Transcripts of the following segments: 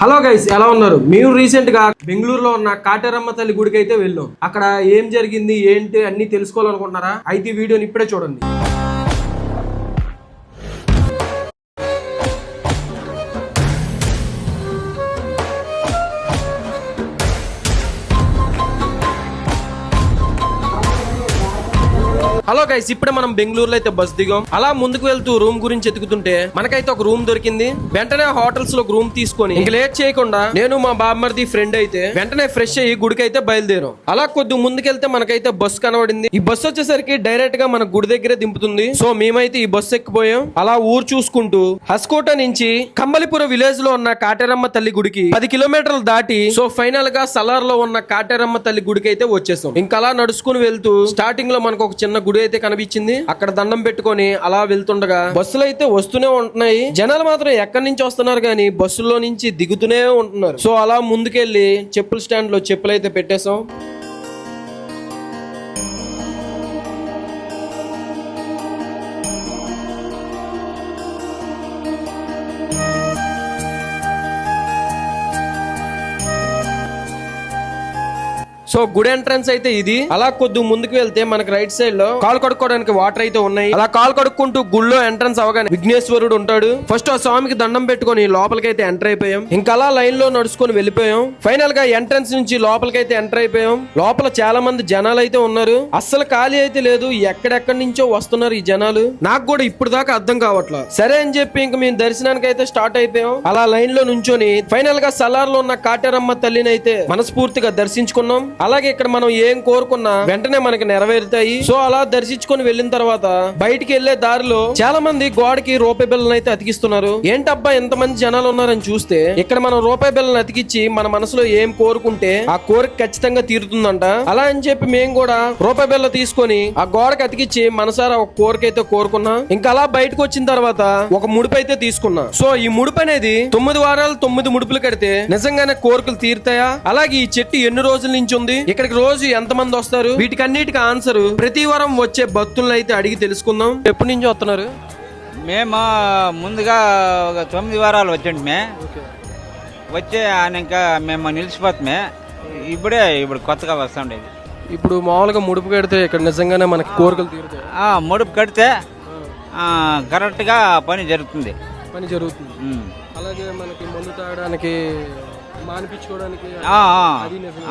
Hello guys ఎలా ఉన్నారు? మేము రీసెంట్గా బెంగళూరులో ఉన్న కాటేరమ్మ తల్లి గుడికి అయితే వెళ్ళాం. అక్కడ ఏం జరిగింది ఏంటి అన్ని తెలుసుకోవాలనుకుంటున్నారా? అయితే వీడియోని ఇప్పుడే చూడండి. హలో గైస్ ఇప్పుడే మనం బెంగళూరులో అయితే బస్ దిగాం. అలా ముందుకు వెళ్తూ రూమ్ గురించి ఎతుకుతుంటే మనకైతే ఒక రూమ్ దొరికింది. వెంటనే హోటల్స్లో రూమ్ తీసుకొని ఇంక లేట్ చేయకుండా నేను మా బామ్మర్ది ఫ్రెండ్ అయితే వెంటనే ఫ్రెష్ అయ్యి గుడికి అయితే బయలుదేరాం. అలా కొద్ది ముందుకెళ్తే మనకైతే బస్ కనబడింది. ఈ బస్ వచ్చేసరికి డైరెక్ట్గా మన గుడి దగ్గరే దింపుతుంది. సో మేమైతే ఈ బస్ ఎక్కిపోయాం. అలా ఊరు చూసుకుంటూ హస్కోట నుంచి కంబలిపుర విలేజ్లో ఉన్న కాటేరమ్మ తల్లి గుడికి పది కిలోమీటర్లు దాటి సో ఫైనల్గా సలార్లో ఉన్న కాటేరమ్మ తల్లి గుడికి అయితే వచ్చేసాం. ఇంకా అలా నడుచుకుని వెళ్తూ స్టార్టింగ్లో మనకు ఒక చిన్న గుడి అయితే కనిపించింది. అక్కడ దండం పెట్టుకొని అలా వెళ్తుండగా బస్సులు అయితే వస్తూనే ఉంటున్నాయి. జనాలు మాత్రం ఎక్కడి నుంచి వస్తున్నారు కానీ బస్సుల్లో నుంచి దిగుతూనే ఉంటున్నారు. సో అలా ముందుకెళ్ళి చెప్పుల స్టాండ్లో చెప్పులు అయితే పెట్టేశాం. సో గుడి ఎంట్రన్స్ అయితే ఇది. అలా కొద్ది ముందుకు వెళ్తే మనకి రైట్ సైడ్లో కాలు కడుక్కోవడానికి వాటర్ అయితే ఉన్నాయి. అలా కాలు కడుక్కుంటూ గుళ్ళో ఎంట్రన్స్ అవగానే విఘ్నేశ్వరుడు ఉంటాడు. ఫస్ట్ ఆ స్వామికి దండం పెట్టుకొని లోపలికి అయితే ఎంటర్ అయిపోయాం. ఇంకా అలా లైన్లో నడుచుకొని వెళ్ళిపోయాం. ఫైనల్గా ఎంట్రన్స్ నుంచి లోపలికి అయితే ఎంటర్ అయిపోయాం. లోపల చాలా మంది జనాలు అయితే ఉన్నారు. అస్సలు ఖాళీ అయితే లేదు. ఎక్కడెక్కడి నుంచో వస్తున్నారు ఈ జనాలు. నాకు కూడా ఇప్పుడు దాకా అర్థం కావట్లా. సరే అని చెప్పి ఇంక మేము దర్శనానికి అయితే స్టార్ట్ అయిపోయాం. అలా లైన్లో నుంచొని ఫైనల్గా సలార్లో ఉన్న కాటేరమ్మ తల్లిని అయితే మనస్ఫూర్తిగా దర్శించుకున్నాం. అలాగే ఇక్కడ మనం ఏం కోరుకున్నా వెంటనే మనకి నెరవేరుతాయి. సో అలా దర్శించుకొని వెళ్ళిన తర్వాత బయటికి వెళ్ళే దారిలో చాలా మంది గోడకి రూపాయి బిల్లను అయితే అతికిస్తున్నారు. ఏంటబ్బా ఎంత మంది జనాలు ఉన్నారని చూస్తే ఇక్కడ మనం రూపాయి బిల్లని అతికిచ్చి మన మనసులో ఏం కోరుకుంటే ఆ కోరిక ఖచ్చితంగా తీరుతుందంట. అలా అని చెప్పి మేము కూడా రూపాయి బిల్ల తీసుకొని ఆ గోడకి అతికిచ్చి మనసారా ఒక కోరిక అయితే కోరుకున్నా. ఇంకా అలా బయటకు వచ్చిన తర్వాత ఒక ముడుపు అయితే తీసుకున్నా. సో ఈ ముడుపు అనేది తొమ్మిది వారాలు తొమ్మిది ముడుపులు కడితే నిజంగానే కోరికలు తీరుతాయా? అలాగే ఈ చెట్టు ఎన్ని రోజుల నుంచి ఉంది ఇక్కడికి రోజు ఎంత మంది వస్తారు? వీటికన్నిటికి ఆన్సర్ ప్రతి వారం వచ్చే భక్తులను అయితే అడిగి తెలుసుకుందాం. ఎప్పటి నుంచి వస్తున్నారు? మేము ముందుగా ఒక తొమ్మిది వారాలు వచ్చండి మే. వచ్చే ఆయన ఇంకా మేము నిలిచిపోతామే ఇప్పుడే ఇప్పుడు కొత్తగా వస్తుండేది ఇప్పుడు మామూలుగా ముడుపు కడితే ఇక్కడ నిజంగానే మనకి కోరికలు తీరుతాయి. ఆ, ముడుపు కడితే ఆ, కరెక్ట్గా పని జరుగుతుంది. పని జరుగుతుంది. ఉమ్. అలాగే మనకి మందు తాగడానికి మానిపించుకోవడానికి నిజమే.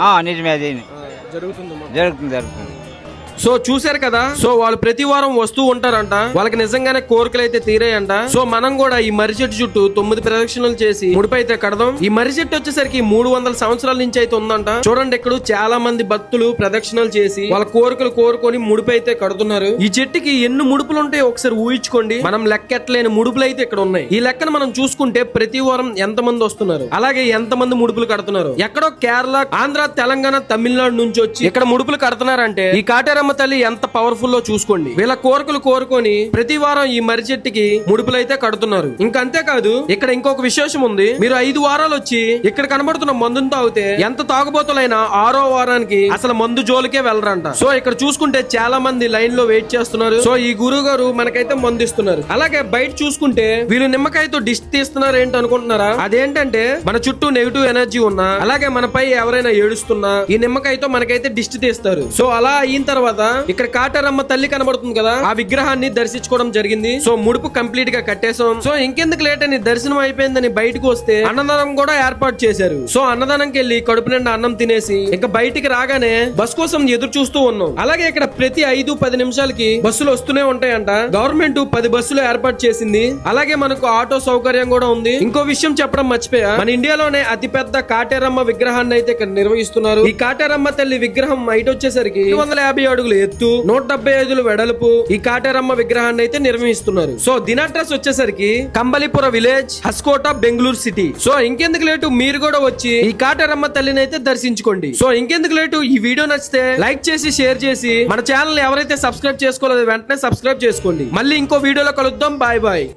అది. జరుగుతుంది జరుగుతుంది జరుగుతుంది. సో చూసారు కదా? సో వాళ్ళు ప్రతి వారం వస్తూ ఉంటారంట. వాళ్ళకి నిజంగానే కోరికలు అయితే తీరాయంట. సో మనం కూడా ఈ మర్రి చెట్టు చుట్టూ తొమ్మిది ప్రదక్షిణలు చేసి ముడిపై అయితే కడదాం. ఈ మర్రి చెట్టు వచ్చేసరికి మూడు వందల సంవత్సరాల నుంచి అయితే ఉందంట. చూడండి ఇక్కడ చాలా మంది భక్తులు ప్రదక్షిణలు చేసి వాళ్ళ కోరికలు కోరుకొని ముడిపై అయితే కడుతున్నారు. ఈ చెట్టుకి ఎన్ని ముడుపులు ఉంటాయో ఒకసారి ఊహించుకోండి. మనం లెక్కెట్లేని ముడుపులు అయితే ఇక్కడ ఉన్నాయి. ఈ లెక్కను మనం చూసుకుంటే ప్రతి వారం ఎంత మంది వస్తున్నారు? అలాగే ఎంత మంది ముడుపులు కడుతున్నారు? ఎక్కడో కేరళ ఆంధ్ర తెలంగాణ తమిళనాడు నుంచి వచ్చి ఇక్కడ ముడుపులు కడుతున్నారంటే ఈ కాటేరమ్మ తల్లి ఎంత పవర్ఫుల్లో చూసుకోండి. వీళ్ళ కోరికలు కోరుకొని ప్రతి వారం ఈ మర్రి చెట్టుకి ముడుపులైతే కడుతున్నారు. ఇంకా అంతేకాదు ఇక్కడ ఇంకొక విశేషం ఉంది. మీరు ఐదు వారాలు వచ్చి ఇక్కడ కనబడుతున్న మందును తాగితే ఎంత తాగుబోతులైనా ఆరో వారానికి అసలు మందు జోలికే వెళ్ళరంట. సో ఇక్కడ చూసుకుంటే చాలా మంది లైన్లో వెయిట్ చేస్తున్నారు. సో ఈ గురువు గారు మనకైతే మందు ఇస్తున్నారు. అలాగే బయట చూసుకుంటే వీళ్ళు నిమ్మకాయతో డిష్ తీస్తున్నారు ఏంటి అనుకుంటున్నారా? అదేంటంటే మన చుట్టూ నెగిటివ్ ఎనర్జీ ఉన్నా అలాగే మనపై ఎవరైనా ఏడుస్తున్నా ఈ నిమ్మకాయతో మనకైతే దిష్టి తీస్తారు. సో అలా అయిన తర్వాత ఇక్కడ కాటరమ్మ తల్లి కనబడుతుంది కదా? ఆ విగ్రహాన్ని దర్శించుకోవడం జరిగింది. సో ముడుపు కంప్లీట్గా కట్టేసాం సో ఇంకెందుకు లేట్ అని దర్శనం అయిపోయిందని బయటకు వస్తే అన్నదానం కూడా ఏర్పాటు చేశారు. సో అన్నదానంకి వెళ్ళి కడుపు నిండా అన్నం తినేసి ఇంకా బయటికి రాగానే బస్ కోసం ఎదురు చూస్తూ ఉన్నాం. అలాగే ఇక్కడ ప్రతి ఐదు పది నిమిషాలకి బస్సులు వస్తూనే ఉంటాయంట. గవర్నమెంట్ పది బస్సులు ఏర్పాటు చేసింది. అలాగే మనకు ఆటో సౌకర్యం కూడా ఉంది. ఇంకో విషయం చెప్పడం మర్చిపోయా? మన ఇండియాలోనే అతి పెద్ద కాటేరమ్మ విగ్రహాన్ని అయితే ఇక్కడ నిర్వహిస్తున్నారు. ఈ కాటేరమ్మ తల్లి విగ్రహం హైట్ వచ్చేసరికి వందల యాభై అడుగులు ఎత్తు నూట డెబ్బై ఐదులు వెడల్పు ఈ కాటేరమ్మ విగ్రహాన్ని అయితే నిర్వహిస్తున్నారు. సో దిన అడ్రస్ వచ్చేసరికి Kambalipura village Hoskote Bengaluru city. So ఇంకెందుకు లేటు మీరు కూడా వచ్చి ఈ కాటేరమ్మ తల్లిని అయితే దర్శించుకోండి. సో ఇంకెందుకు లేటు ఈ వీడియో నచ్చితే లైక్ చేసి షేర్ చేసి మన ఛానల్ ఎవరైతే సబ్స్క్రైబ్ చేసుకోలేదో వెంటనే సబ్స్క్రైబ్ చేసుకోండి. మళ్ళీ ఇంకో వీడియోలో కలుద్దాం. Bye bye.